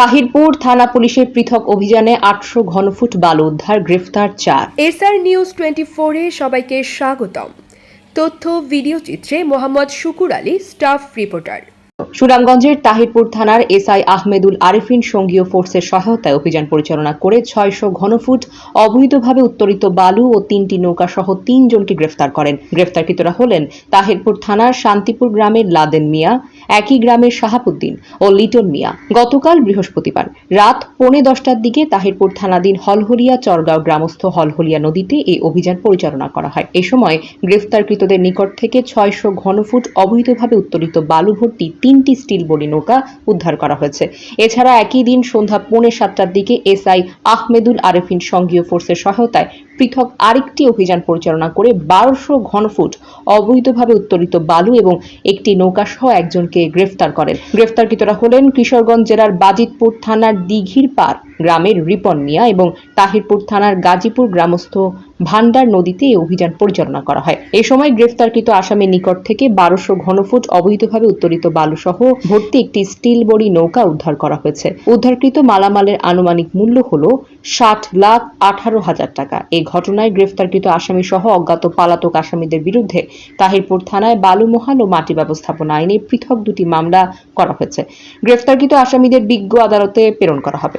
তাহিরপুর থানা পুলিশের পৃথক অভিযানে আটশো ঘনফুট বালু উদ্ধার, গ্রেফতার চার। এসআর নিউজ টোয়েন্টি ফোরে সবাইকে স্বাগতম। তথ্য, ভিডিও চিত্রে মোহাম্মদ শুকুর আলী, স্টাফ রিপোর্টার। সুনামগঞ্জের তাহিরপুর থানার এসআই আহমেদুল আরিফিন সঙ্গীয় ফোর্সের সহায়তায় অভিযান পরিচালনা করে ছয়শো ঘনফুট অবৈধভাবে উত্তোলিত বালু ও তিনটি নৌকা সহ তিনজনকে গ্রেফতার করেন। গ্রেফতারকৃতরা হলেন তাহিরপুর থানার শান্তিপুর গ্রামের লাদেন মিয়া, একই গ্রামের শাহাবুদ্দিন ও লিটন মিয়া। গতকাল বৃহস্পতিবার রাত পৌনে দশটার দিকে তাহিরপুর থানাধীন হলহলিয়া চরগাঁও গ্রামস্থ হলহলিয়া নদীতে এই অভিযান পরিচালনা করা হয়। এ সময় গ্রেফতারকৃতদের নিকট থেকে ছয়শো ঘনফুট অবৈধভাবে উত্তোলিত বালু ভর্তি তিনটি স্টিল বডি নৌকা উদ্ধার করা হয়েছে। এছাড়া একই দিন সন্ধ্যা পৌনে সাতটার দিকে এসআই আহমেদুল আরেফিন সঙ্গীয় ফোর্সের সহায়তায় পৃথক আরেকটি অভিযান পরিচালনা করে বারোশো ঘনফুট অবৈধভাবে উত্তোলিত বালু এবং একটি নৌকা সহ একজনকে গ্রেফতার করেন। গ্রেফতারকৃতরা হলেন কিশোরগঞ্জ জেলার বাজিতপুর থানার দিঘির পার গ্রামের রিপন মিয়া এবং তাহিরপুর থানার গাজীপুর গ্রামস্থ ভান্ডার নদীতে এই অভিযান পরিচালনা করা হয়। এ সময় গ্রেফতারকৃত আসামের নিকট থেকে বারোশো ঘনফুট অবৈধভাবে উত্তোলিত বালু সহ ভর্তি একটি স্টিল বডি নৌকা উদ্ধার করা হয়েছে। উদ্ধারকৃত মালামালের আনুমানিক মূল্য হল ষাট লাখ আঠারো হাজার টাকা। এই ঘটনায় গ্রেফতারকৃত আসামি সহ অজ্ঞাত পালাতক আসামিদের বিরুদ্ধে তাহিরপুর থানায় বালুমহাল ও মাটি ব্যবস্থাপনা আইনে পৃথক দুটি মামলা করা হয়েছে। গ্রেফতারকৃত আসামিদের বিজ্ঞ আদালতে প্রেরণ করা হবে।